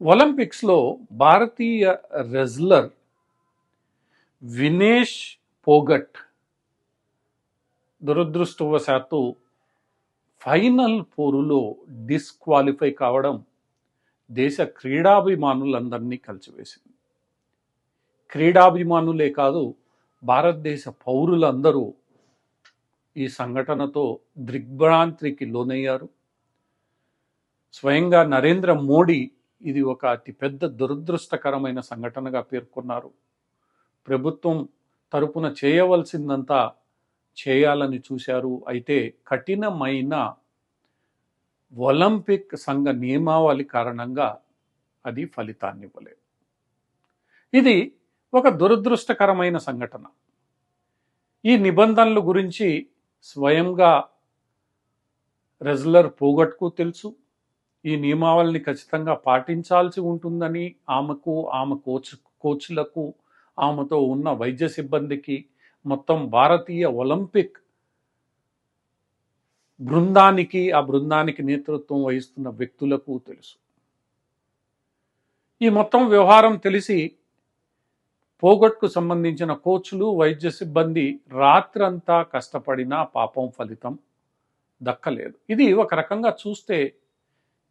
ఒలింపిక్స్లో భారతీయ రెజ్లర్ వినేష్ పోగట్ దురదృష్టవశాత్తు ఫైనల్ పోరులో డిస్క్వాలిఫై కావడం దేశ క్రీడాభిమానులందరినీ కలిసివేసింది. క్రీడాభిమానులే కాదు భారతదేశ పౌరులందరూ ఈ సంఘటనతో దిగ్భ్రాంతికి లోనయ్యారు. స్వయంగా నరేంద్ర మోడీ ఇది ఒక అతిపెద్ద దురదృష్టకరమైన సంఘటనగా పేర్కొన్నారు. ప్రభుత్వం తరపున చేయవలసిందంతా చేయాలని చూశారు. అయితే కఠినమైన ఒలింపిక్ సంఘ నియమావళి కారణంగా అది ఫలితాన్ని ఇవ్వలేదు ఇది ఒక దురదృష్టకరమైన సంఘటన. ఈ నిబంధనల గురించి స్వయంగా రెజ్లర్ పోగొట్టుకు తెలుసు. ఈ నియమావళిని ఖచ్చితంగా పాటించాల్సి ఉంటుందని ఆమెకు ఆమె కోచ్ కోచ్లకు ఆమెతో ఉన్న వైద్య సిబ్బందికి మొత్తం భారతీయ ఒలింపిక్ బృందానికి ఆ బృందానికి నేతృత్వం వహిస్తున్న వ్యక్తులకు తెలుసు. ఈ మొత్తం వ్యవహారం తెలిసి పోగొట్టుకు సంబంధించిన కోచ్లు వైద్య సిబ్బంది రాత్రంతా కష్టపడినా పాపం ఫలితం దక్కలేదు. ఇది ఒక రకంగా చూస్తే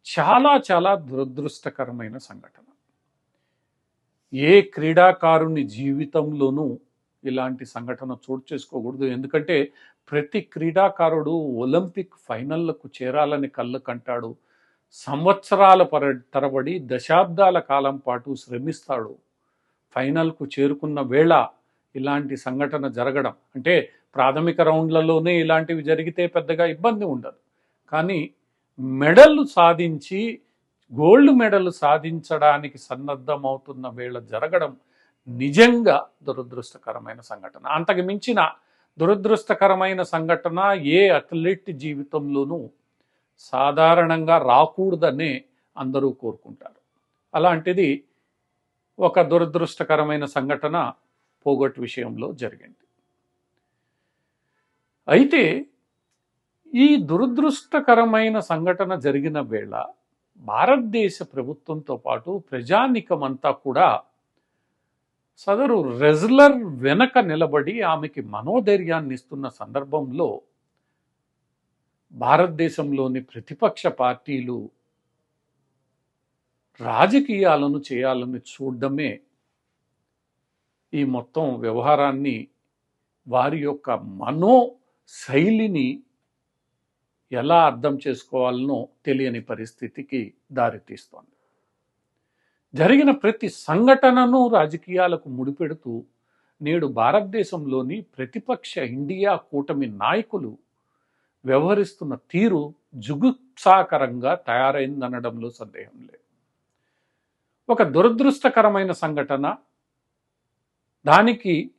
చాలా చాలా దురదృష్టకరమైన సంఘటన. ఏ క్రీడాకారుని జీవితంలోనూ ఇలాంటి సంఘటన చోటు చేసుకోకూడదు. ఎందుకంటే ప్రతి క్రీడాకారుడు ఒలింపిక్ ఫైనళ్ళకు చేరాలని కళ్ళు కంటాడు సంవత్సరాల పర తరబడి దశాబ్దాల కాలం పాటు శ్రమిస్తాడు. ఫైనల్కు చేరుకున్న వేళ ఇలాంటి సంఘటన జరగడం అంటే ప్రాథమిక రౌండ్లలోనే ఇలాంటివి జరిగితే పెద్దగా ఇబ్బంది ఉండదు. కానీ మెడల్ సాధించి గోల్డ్ మెడల్ సాధించడానికి సన్నద్ధమవుతున్న వేళ జరగడం నిజంగా దురదృష్టకరమైన సంఘటన. అంతకు మించిన దురదృష్టకరమైన సంఘటన ఏ అథ్లెట్ జీవితంలోనూ సాధారణంగా రాకూడదనే అందరూ కోరుకుంటారు. అలాంటిది ఒక దురదృష్టకరమైన సంఘటన పోగొట్టు విషయంలో జరిగింది. అయితే ఈ దురదృష్టకరమైన సంఘటన జరిగిన వేళ భారతదేశ ప్రభుత్వంతో పాటు ప్రజానికమంతా కూడా సదరు రెజ్లర్ వెనక నిలబడి ఆమెకి మనోధైర్యాన్ని ఇస్తున్న సందర్భంలో భారతదేశంలోని ప్రతిపక్ష పార్టీలు రాజకీయాలను చేయాలని చూడడమే ఈ మొత్తం వ్యవహారాన్ని వారి యొక్క మనో శైలిని ఎలా అర్థం చేసుకోవాలనో తెలియని పరిస్థితికి దారితీస్తోంది. జరిగిన ప్రతి సంఘటనను రాజకీయాలకు ముడిపెడుతూ నేడు భారతదేశంలోని ప్రతిపక్ష ఇండియా కూటమి నాయకులు వ్యవహరిస్తున్న తీరు జుగుప్సాకరంగా తయారైందనడంలో సందేహం లేదు. ఒక దురదృష్టకరమైన సంఘటన దానికి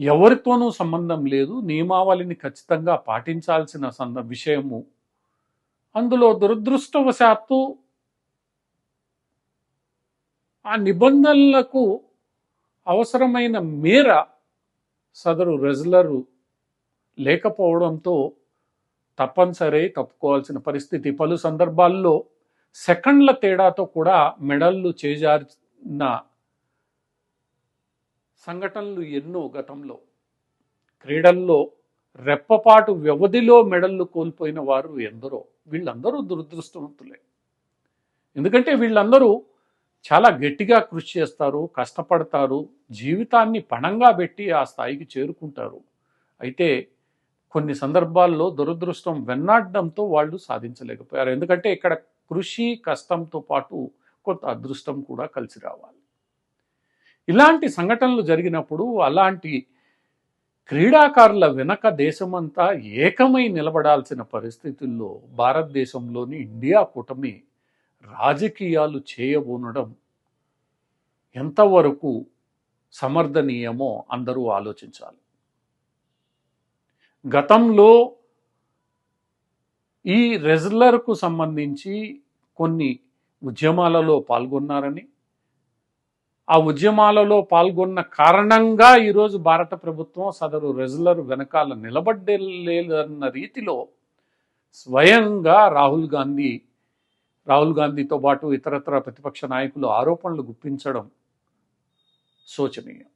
ఎవరితోనూ సంబంధం లేదు నియమావళిని ఖచ్చితంగా పాటించాల్సిన సంద విషయము. అందులో దురదృష్టవశాత్తు ఆ నిబంధనలకు అవసరమైన మేర సదరు రెజ్లరు లేకపోవడంతో తప్పనిసరి తప్పుకోవాల్సిన పరిస్థితి. పలు సందర్భాల్లో సెకండ్ల తేడాతో కూడా మెడల్లు చేజారిన సంఘటనలు ఎన్నో గతంలో. క్రీడల్లో రెప్పపాటు వ్యవధిలో మెడల్లు కోల్పోయిన వారు ఎందరో. వీళ్ళందరూ దురదృష్టవంతులే. ఎందుకంటే వీళ్ళందరూ చాలా గట్టిగా కృషి చేస్తారు కష్టపడతారు జీవితాన్ని పణంగా పెట్టి ఆ స్థాయికి చేరుకుంటారు. అయితే కొన్ని సందర్భాల్లో దురదృష్టం వెన్నాడడంతో వాళ్ళు సాధించలేకపోయారు. ఎందుకంటే ఇక్కడ కృషి కష్టంతో పాటు కొంత అదృష్టం కూడా కలిసి రావాలి. ఇలాంటి సంఘటనలు జరిగినప్పుడు అలాంటి క్రీడాకారుల వెనక దేశమంతా ఏకమై నిలబడాల్సిన పరిస్థితుల్లో భారతదేశంలోని ఇండియా కూటమి రాజకీయాలు చేయబోనడం ఎంతవరకు సమర్థనీయమో అందరూ ఆలోచించాలి. గతంలో ఈ రెజ్లర్కు సంబంధించి కొన్ని ఉద్యమాలలో పాల్గొన్నారని ఆ ఉద్యమాలలో పాల్గొన్న కారణంగా ఈరోజు భారత ప్రభుత్వం సదరు రెజులర్ వెనకాల నిలబడ్డలేదన్న రీతిలో స్వయంగా రాహుల్ గాంధీ రాహుల్ గాంధీతో పాటు ఇతరత్ర ప్రతిపక్ష నాయకులు ఆరోపణలు గుప్పించడం శోచనీయం.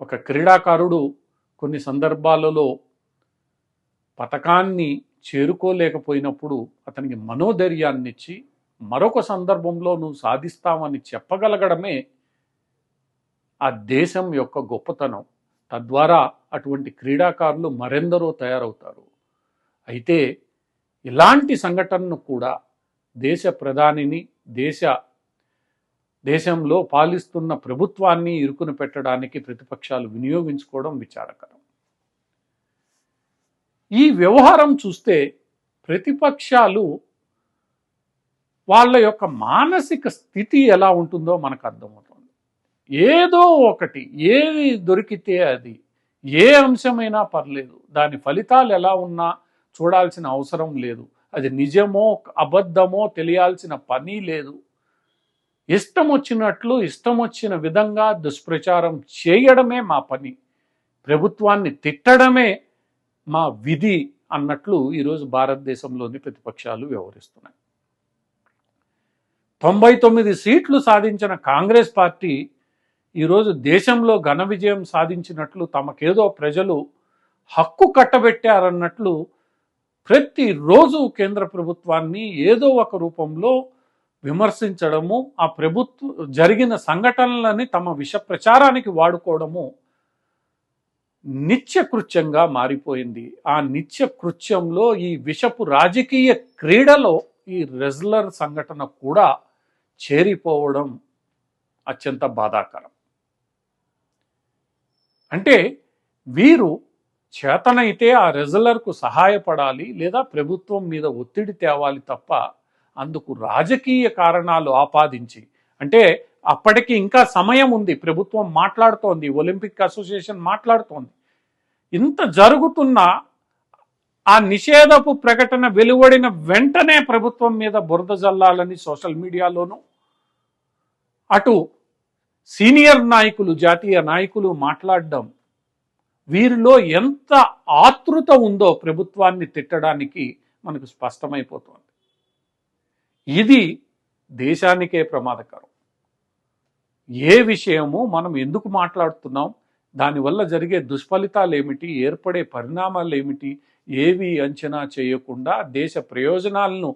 ఒక క్రీడాకారుడు కొన్ని సందర్భాలలో పథకాన్ని చేరుకోలేకపోయినప్పుడు అతనికి మనోధైర్యాన్నిచ్చి మరొక సందర్భంలో నువ్వు సాధిస్తామని చెప్పగలగడమే ఆ దేశం యొక్క గొప్పతనం. తద్వారా అటువంటి క్రీడాకారులు మరెందరో తయారవుతారు. అయితే ఇలాంటి సంఘటనను కూడా దేశ ప్రధానిని దేశ దేశంలో పాలిస్తున్న ప్రభుత్వాన్ని ఇరుకును పెట్టడానికి ప్రతిపక్షాలు వినియోగించుకోవడం విచారకరం. ఈ వ్యవహారం చూస్తే ప్రతిపక్షాలు వాళ్ళ యొక్క మానసిక స్థితి ఎలా ఉంటుందో మనకు అర్థమవుతుంది. ఏదో ఒకటి ఏది దొరికితే అది ఏ అంశమైనా పర్లేదు దాని ఫలితాలు ఎలా ఉన్నా చూడాల్సిన అవసరం లేదు అది నిజమో అబద్ధమో తెలియాల్సిన పని లేదు. ఇష్టం వచ్చినట్లు ఇష్టం వచ్చిన విధంగా దుష్ప్రచారం చేయడమే మా పని. ప్రభుత్వాన్ని తిట్టడమే మా విధి అన్నట్లు ఈరోజు భారతదేశంలోని ప్రతిపక్షాలు వ్యవహరిస్తున్నాయి. తొంభై తొమ్మిది సీట్లు సాధించిన కాంగ్రెస్ పార్టీ ఈరోజు దేశంలో ఘన విజయం సాధించినట్లు తమకేదో ప్రజలు హక్కు కట్టబెట్టారన్నట్లు ప్రతిరోజు కేంద్ర ప్రభుత్వాన్ని ఏదో ఒక రూపంలో విమర్శించడము ఆ ప్రభుత్వ జరిగిన సంఘటనలని తమ విష ప్రచారానికి వాడుకోవడము నిత్యకృత్యంగా మారిపోయింది. ఆ నిత్యకృత్యంలో ఈ విషపు రాజకీయ క్రీడలో ఈ రెజ్లర్ సంఘటన కూడా చేరిపోవడం అత్యంత బాధాకరం. అంటే వీరు చేతనైతే ఆ రెజలర్కు సహాయపడాలి లేదా ప్రభుత్వం మీద ఒత్తిడి తేవాలి తప్ప అందుకు రాజకీయ కారణాలు ఆపాదించి అంటే అప్పటికి ఇంకా సమయం ఉంది ప్రభుత్వం మాట్లాడుతోంది ఒలింపిక్ అసోసియేషన్ మాట్లాడుతోంది. ఇంత జరుగుతున్నా ఆ నిషేధపు ప్రకటన వెలువడిన వెంటనే ప్రభుత్వం మీద బురద జల్లాలని సోషల్ మీడియాలోనూ అటు సీనియర్ నాయకులు జాతీయ నాయకులు మాట్లాడడం వీరిలో ఎంత ఆతృత ఉందో ప్రభుత్వాన్ని తిట్టడానికి మనకు స్పష్టమైపోతుంది. ఇది దేశానికే ప్రమాదకరం. ఏ విషయము మనం ఎందుకు మాట్లాడుతున్నాం? దానివల్ల జరిగే దుష్ఫలితాలు ఏమిటి ఏర్పడే పరిణామాలు ఏమిటి ఏవి అంచనా చేయకుండా దేశ ప్రయోజనాలను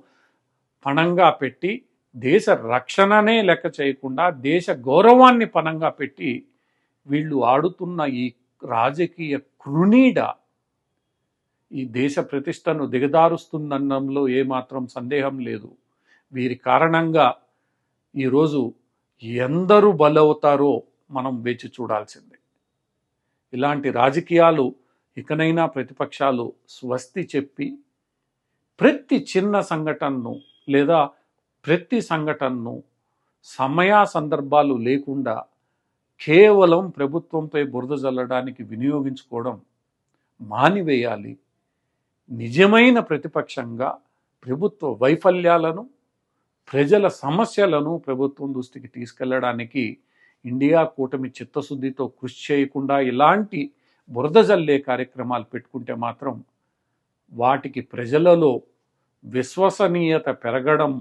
పణంగా పెట్టి దేశ రక్షణనే లెక్క చేయకుండా దేశ గౌరవాన్ని పణంగా పెట్టి వీళ్ళు ఆడుతున్న ఈ రాజకీయ కృణీడ ఈ దేశ ప్రతిష్టను దిగదారుస్తుందన్నంలో ఏమాత్రం సందేహం లేదు. వీరి కారణంగా ఈరోజు ఎందరు బలవుతారో మనం వేచి చూడాల్సిందే. ఇలాంటి రాజకీయాలు ఇకనైనా ప్రతిపక్షాలు స్వస్తి చెప్పి ప్రతి చిన్న సంఘటనను లేదా ప్రతి సంఘటనను సమయ సందర్భాలు లేకుండా కేవలం ప్రభుత్వంపై బురద జల్లడానికి వినియోగించుకోవడం మానివేయాలి. నిజమైన ప్రతిపక్షంగా ప్రభుత్వ వైఫల్యాలను ప్రజల సమస్యలను ప్రభుత్వం దృష్టికి తీసుకెళ్ళడానికి ఇండియా కూటమి చిత్తశుద్ధితో కృషి చేయకుండా ఇలాంటి బురద జల్లే కార్యక్రమాలు పెట్టుకుంటే మాత్రం వాటికి ప్రజలలో విశ్వసనీయత పెరగడం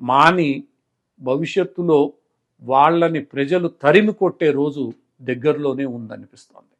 మాని భవిష్యత్తులో వాళ్ళని ప్రజలు తరిమి కొట్టే రోజు దగ్గరలోనే ఉందనిపిస్తోంది.